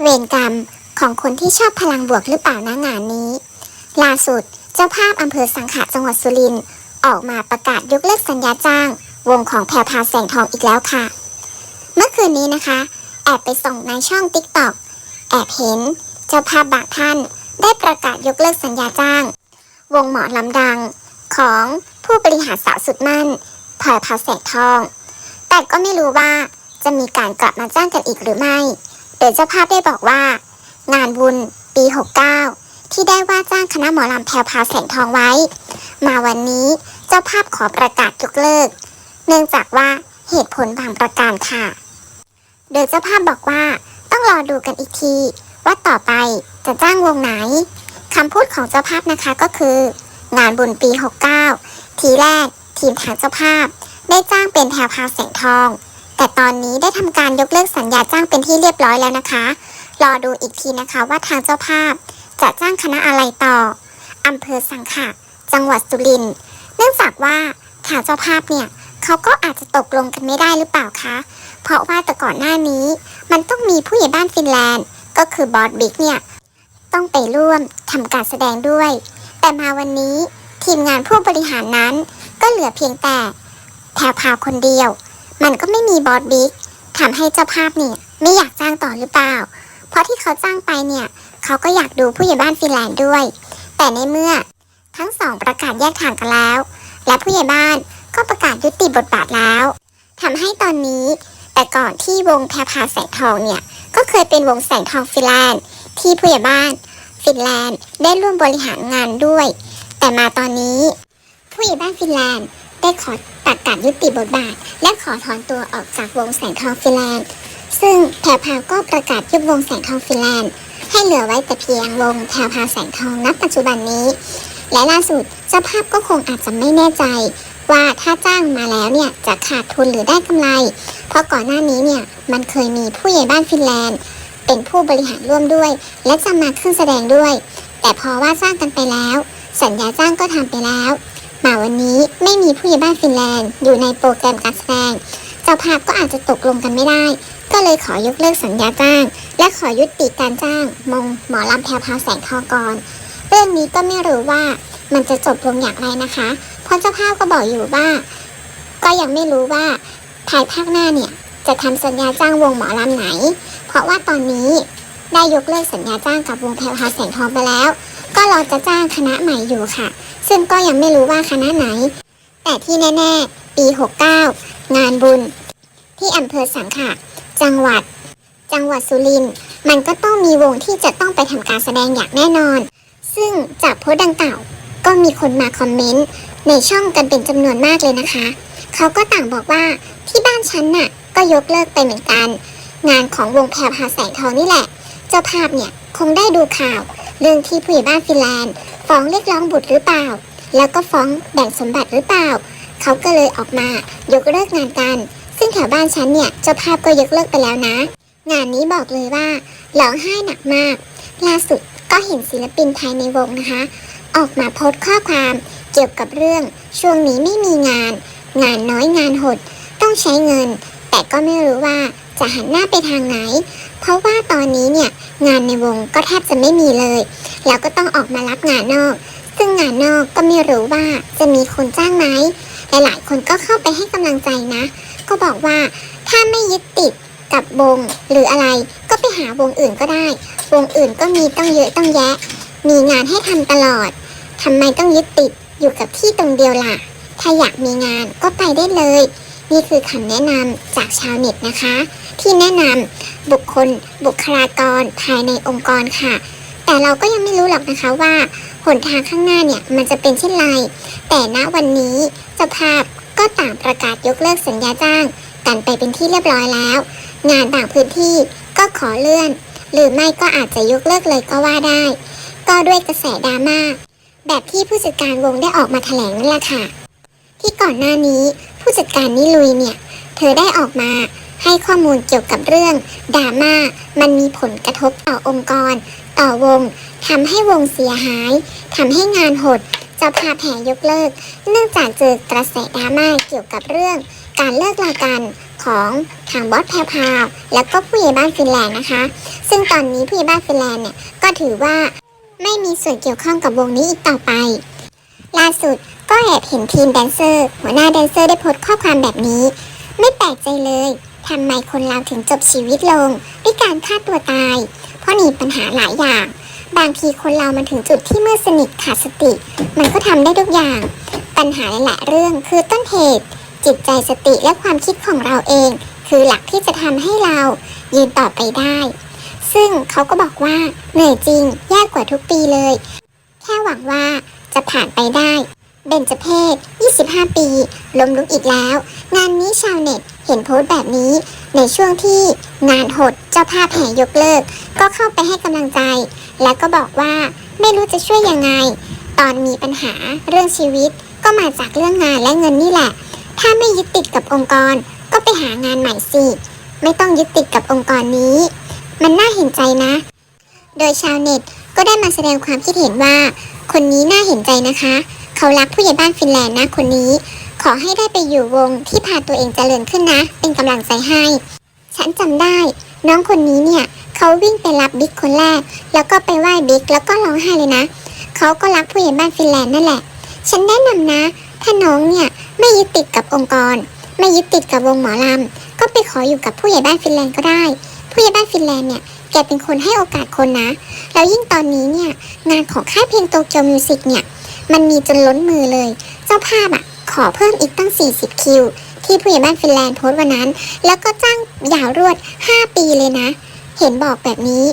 เวรกรรมของคนที่ชอบพลังบวกหรือเปล่านะงานนี้ ล่าสุดเจ้าภาพอำเภอสังขะจังหวัดสุรินทร์ออกมาประกาศยกเลิกสัญญาจ้าง วงของแพรพาแสงทองอีกแล้วค่ะ เมื่อคืนนี้นะคะ แอบไปส่องในช่องติ๊กต็อกแอบเห็นเจ้าภาพบางท่านได้ประกาศยกเลิกสัญญาจ้าง วงหมอลำดังของผู้บริหารสาวสุดมั่นพลอยพาแสงทอง แต่ก็ไม่รู้ว่าจะมีการกลับมาจ้างกันอีกหรือไม่ โดยเจ้าภาพได้บอกว่า งานบุญปี 69 ที่ได้ว่าจ้างคณะหมอลำแพรวพาแสงทองไว้ มาวันนี้เจ้าภาพขอประกาศยกเลิก เนื่องจากว่าเหตุผลบางประการค่ะ โดยเจ้าภาพบอกว่าต้องรอดูกันอีกที ว่าต่อไปจะจ้างวงไหนคำพูดของเจ้าภาพนะคะก็คือ งานบุญปี 69 ทีแรกทีมทางเจ้าภาพ ได้จ้างเป็นแพรวพาแสงทอง แต่ตอนนี้ได้ทำการยกเลิกสัญญาจ้างเป็นที่เรียบร้อยแล้วนะคะ รอดูอีกทีนะคะว่าทางเจ้าภาพ จะจ้างคณะอะไรต่ออำเภอสังขะจังหวัดสุรินทร์เนื่องจากว่าทางเจ้าภาพเนี่ยเขาก็อาจจะตกลงกันไม่ได้หรือเปล่าคะ เพราะว่าแต่ก่อนหน้านี้ มันต้องมีผู้ใหญ่บ้านฟินแลนด์ ก็คือบอสบิ๊กเนี่ย ต้องไปร่วมทำการแสดงด้วย แต่มาวันนี้ทีมงานผู้บริหารนั้น ก็เหลือเพียงแต่แพรวพาวคนเดียว มันก็ไม่มีบอสบิ๊กทำให้เจ้าภาพเนี่ยไม่อยากจ้างต่อหรือเปล่า เพราะที่เขาจ้างไปเนี่ยเขาก็อยากดูผู้ใหญ่บ้านฟินแลนด์ด้วย แต่ในเมื่อทั้งสองประกาศแยกทางกันแล้ว และผู้ใหญ่บ้านก็ประกาศยุติบทบาทแล้วทำให้ตอนนี้ แต่ก่อนที่วงแพรพาแสงทองเนี่ย ก็เคยเป็นวงแสงทองฟินแลนด์ที่ผู้ใหญ่บ้าน ฟินแลนด์ได้ร่วมบริหารงานด้วย แต่มาตอนนี้ ผู้ใหญ่บ้านฟินแลนด์ได้ขอ ประกาศยุติบทบาท และขอถอนตัวออกจากวงแสงทองฟินแลนด์ ซึ่งแพรพาวก็ประกาศยุบวงแสงทองฟินแลนด์ ให้เหลือไว้แต่เพียงวงแพรพาวแสงทองณปัจจุบันนี้ และล่าสุดเจ้าภาพก็คงอาจจะไม่แน่ใจ ว่าถ้าจ้างมาแล้วเนี่ยจะขาดทุนหรือได้กำไร เพราะก่อนหน้านี้เนี่ยมันเคยมีผู้ใหญ่บ้านฟินแลนด์ เป็นผู้บริหารร่วมด้วย และจะมาขึ้นแสดงด้วย แต่พอว่าจ้างกันไปแล้ว สัญญาจ้างก็ทำไปแล้ว มาวันนี้ไม่มีผู้ใหญ่บ้านฟินแลนด์ อยู่ในโปรแกรมการแสดง เจ้าภาพก็อาจจะตกลงกันไม่ได้ ก็เลยขอยกเลิกสัญญาจ้าง และขอยุติการจ้าง มงหมอลำแพรวพาวแสงทองก่อนเรื่องนี้ก็ไม่รู้ว่ามันจะจบลงอย่างไรนะคะ เพราะเจ้าภาพก็บอกอยู่ว่า ก็ยังไม่รู้ว่าภายภาคหน้าเนี่ยจะทำสัญญาจ้างวงหมอลำไหน เพราะว่าตอนนี้ได้ยกเลิกสัญญาจ้างกับวงแพรวพาวแสงทองไปแล้ว ก็รอจะจ้างคณะใหม่อยู่ค่ะ ซึ่งก็ยังไม่รู้ว่าคณะไหน แต่ที่แน่ ๆ ปี 69 งานบุญ ที่อำเภอสังขะจังหวัด จังหวัดสุรินทร์มันก็ต้องมีวงที่จะต้องไปทำการแสดงอย่างแน่นอน ซึ่งจากโพสต์ดังกล่าวก็มีคนมาคอมเมนต์ในช่องกันเป็นจำนวนมากเลยนะคะ เขาก็ต่างบอกว่าที่บ้านฉันน่ะก็ยกเลิกไปเหมือนกัน งานของวงแพรพาแสงทองนี่แหละ เจ้าภาพเนี่ยคงได้ดูข่าว เรื่องที่ผู้ใหญ่บ้านฟินแลนด์ ฟ้องเรียกร้องบุตรหรือเปล่า แล้วก็ฟ้องแบ่งสมบัติหรือเปล่า เขาก็เลยออกมายกเลิกงานกัน ซึ่งแถวบ้านฉันเนี่ยเจ้าภาพก็ยกเลิกไปแล้วนะ งานนี้บอกเลยว่าร้องไห้หนักมาก ล่าสุดก็เห็นศิลปินภายในวงนะคะ ออกมาโพสต์ข้อความเกี่ยวกับเรื่อง ช่วงนี้ไม่มีงาน งานน้อยงานหด ต้องใช้เงิน แต่ก็ไม่รู้ว่าจะหันหน้าไปทางไหน เพราะว่าตอนนี้เนี่ยงานในวงก็แทบจะไม่มีเลย แล้วก็ต้องออกมารับงานนอก ซึ่งงานนอกก็ไม่รู้ว่าจะมีคนจ้างไหมหลายๆคนก็เข้าไปให้กำลังใจนะ ก็บอกว่าถ้าไม่ยึดติดกับวงหรืออะไรก็ไปหาวงอื่นก็ได้ วงอื่นก็มีตั้งเยอะตั้งแยะ มีงานให้ทำตลอดทำไมต้องยึดติดอยู่กับที่ตรงเดียวล่ะ ถ้าอยากมีงานก็ไปได้เลย นี่คือคำแนะนำจากชาวเน็ตนะคะ ที่แนะนำบุคคลบุคลากรภายในองค์กรค่ะ แต่เราก็ยังไม่รู้หรอกนะคะว่าหนทางข้างหน้าเนี่ยมันจะเป็นเช่นไร แต่ณวันนี้เจ้าภาพก็ต่างประกาศยกเลิกสัญญาจ้าง กันไปเป็นที่เรียบร้อยแล้ว งานบางพื้นที่ก็ขอเลื่อน หรือไม่ก็อาจจะยกเลิกเลยก็ว่าได้ ก็ด้วยกระแสดราม่าแบบที่ผู้จัดการวงได้ออกมาแถลงนั่นแหละค่ะ ที่ก่อนหน้านี้ผู้จัดการนิลุยเนี่ย เธอได้ออกมาให้ข้อมูลเกี่ยวกับเรื่องดราม่ามันมีผลกระทบต่อองค์กร ต่อวงทำให้วงเสียหายทำให้งานหดเจ้าภาพแผงยกเลิก เนื่องจากเจอกระแสดราม่าเกี่ยวกับเรื่อง การเลิกลากันของทางบอสแพรพาวแล้วก็ผู้ใหญ่บ้านฟินแลนด์นะคะ ซึ่งตอนนี้ผู้ใหญ่บ้านฟินแลนด์เนี่ยก็ถือว่าไม่มีส่วนเกี่ยวข้องกับวงนี้อีกต่อไป ล่าสุดก็แอบเห็นทีมแดนเซอร์หัวหน้าแดนเซอร์ได้โพสต์ข้อความแบบนี้ ไม่แปลกใจเลยทำไมคนเราถึงจบชีวิตลงด้วยการฆ่าตัวตาย เพราะหนีปัญหาหลายอย่าง บางทีคนเรามันถึงจุดที่เมื่อสนิทขาดสติ มันก็ทำได้ทุกอย่าง ปัญหาหลายๆเรื่องคือต้นเหตุ จิตใจสติและความคิดของเราเอง คือหลักที่จะทำให้เรายืนต่อไปได้ ซึ่งเขาก็บอกว่าเหนื่อยจริง ยากกว่าทุกปีเลย แค่หวังว่าจะผ่านไปได้ เบญจเพศ25 ปี ล้มลุกอีกแล้ว งานนี้ชาวเน็ตเห็นโพสต์แบบนี้ ในช่วงที่งานหดเจ้าภาพแห่ยกเลิก ก็เข้าไปให้กำลังใจ แล้วก็บอกว่าไม่รู้จะช่วยยังไง ตอนมีปัญหาเรื่องชีวิต ก็มาจากเรื่องงานและเงินนี่แหละ ถ้าไม่ยึดติดกับองค์กร ก็ไปหางานใหม่สิ ไม่ต้องยึดติดกับองค์กรนี้ มันน่าเห็นใจนะ โดยชาวเน็ตก็ได้มาแสดงความคิดเห็นว่า คนนี้น่าเห็นใจนะคะ เขารักผู้ใหญ่บ้านฟินแลนด์นะคนนี้ ขอให้ได้ไปอยู่วงที่พาตัวเองเจริญขึ้นนะ เป็นกำลังใจให้ ฉันจำได้ น้องคนนี้เนี่ยเขาวิ่งไปรับบิ๊กคนแรก แล้วก็ไปไหว้บิ๊กแล้วก็ร้องไห้เลยนะ เขาก็รักผู้ใหญ่บ้านฟินแลนด์นั่นแหละ ฉันแนะนำนะ ถ้าน้องเนี่ยไม่ยึดติดกับองค์กร ไม่ยึดติดกับวงหมอลำก็ไปขออยู่กับผู้ใหญ่บ้านฟินแลนด์ก็ได้ ผู้ใหญ่บ้านฟินแลนด์เนี่ยแกเป็นคนให้โอกาสคนนะ แล้วยิ่งตอนนี้เนี่ยงานของค่ายเพลงโตเกียวมิวสิกเนี่ย มันมีจนล้นมือเลย เจ้าภาพอะ ขอเพิ่มอีกตั้ง 40 คิว ที่ผู้ใหญ่บ้านฟินแลนด์โพสต์วันนั้น แล้วก็จ้างยาวรวด 5 ปีเลยนะ เห็นบอกแบบนี้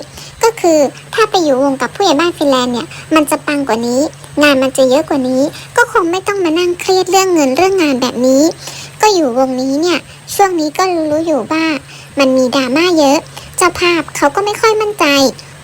ก็คือถ้าไปอยู่วงกับผู้ใหญ่บ้านฟินแลนด์เนี่ย มันจะปังกว่านี้ งานมันจะเยอะกว่านี้ ก็คงไม่ต้องมานั่งเครียดเรื่องเงินเรื่องงานแบบนี้ ก็อยู่วงนี้เนี่ย ช่วงนี้ก็รู้ๆอยู่ว่ามันมีดราม่าเยอะ เจ้าภาพเขาก็ไม่ค่อยมั่นใจ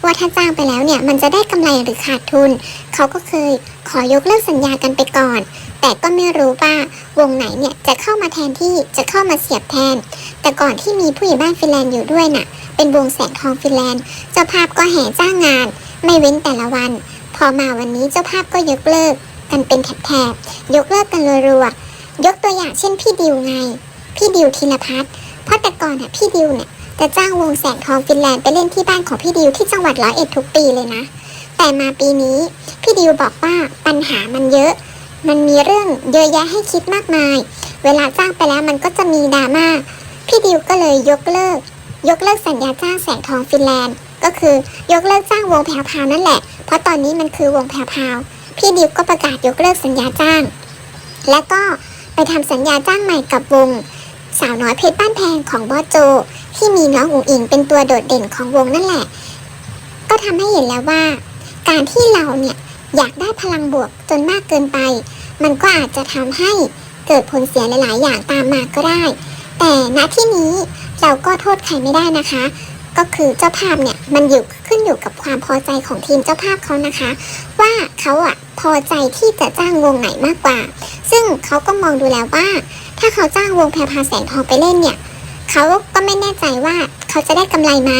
ว่าถ้าจ้างไปแล้วเนี่ยมันจะได้กำไรหรือขาดทุน เขาก็เคยขอยกเลิกสัญญากันไปก่อน แต่ก็ไม่รู้ว่าวงไหนเนี่ยจะเข้ามาแทนที่จะเข้ามาเสียบแทน แต่ก่อนที่มีผู้ใหญ่บ้านฟินแลนด์อยู่ด้วยน่ะ เป็นวงแสงทองฟินแลนด์ เจ้าภาพก็แห่จ้างงาน ไม่เว้นแต่ละวัน พอมาวันนี้เจ้าภาพก็ยกเลิกกันเป็นแถบๆ ยกเลิกกันรัวๆยกตัวอย่างเช่นพี่ดิวไง พี่ดิวธีรพัฒน์เพราะแต่ก่อนน่ะพี่ดิวเนี่ย จะจ้างวงแสงทองฟินแลนด์ไปเล่นที่บ้านของพี่ดิวที่จังหวัดร้อยเอ็ดทุกปีเลยนะ แต่มาปีนี้ พี่ดิวบอกว่าปัญหามันเยอะ มันมีเรื่องเยอะแยะให้คิดมากมาย เวลาจ้างไปแล้วมันก็จะมีดราม่าพี่ดิวก็เลยยกเลิก ยกเลิกสัญญาจ้างแสงทองฟินแลนด์ ก็คือยกเลิกจ้างวงแพรวพาวนั่นแหละ เพราะตอนนี้มันคือวงแพรวพาวพี่ดิวก็ประกาศยกเลิกสัญญาจ้าง และก็ไปทำสัญญาจ้างใหม่กับวง สาวน้อยเพชรบ้านแพงของบอสโจ ที่มีน้องอุ๋งอิงเป็นตัวโดดเด่นของวงนั่นแหละ ก็ทำให้เห็นแล้วว่า การที่เราเนี่ยอยากได้พลังบวกจนมากเกินไป มันก็อาจจะทำให้เกิดผลเสียหลาย ๆ อย่างตามมาก็ได้ แต่ณที่นี้เราก็โทษใครไม่ได้นะคะ ก็คือเจ้าภาพเนี่ยมันอยู่ขึ้นอยู่กับความพอใจของทีมเจ้าภาพเขานะคะ ว่าเขาอะพอใจที่จะจ้างวงไหนมากกว่า ซึ่งเขาก็มองดูแล้วว่า ถ้าเขาจ้างวงแพรพาแสงทองไปเล่นเนี่ย เขาก็ไม่แน่ใจว่าเขาจะได้กำไรไหม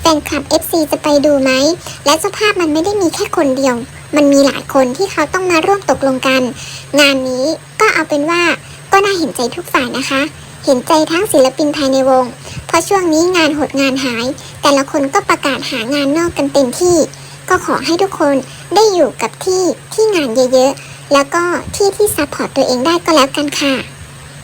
แฟนคลับ FC จะไปดูไหม และเจ้าภาพมันไม่ได้มีแค่คนเดียว มันมีหลายคนที่เขาต้องมาร่วมตกลงกัน งานนี้ก็เอาเป็นว่าก็น่าเห็นใจทุกฝ่ายนะคะ เห็นใจทั้งศิลปินภายในวง เพราะช่วงนี้งานหดงานหาย แต่ละคนก็ประกาศหางานนอกกันเต็มที่ ก็ขอให้ทุกคนได้อยู่กับที่ที่งานเยอะๆ แล้วก็ที่ที่ซัพพอร์ตตัวเองได้ก็แล้วกันค่ะ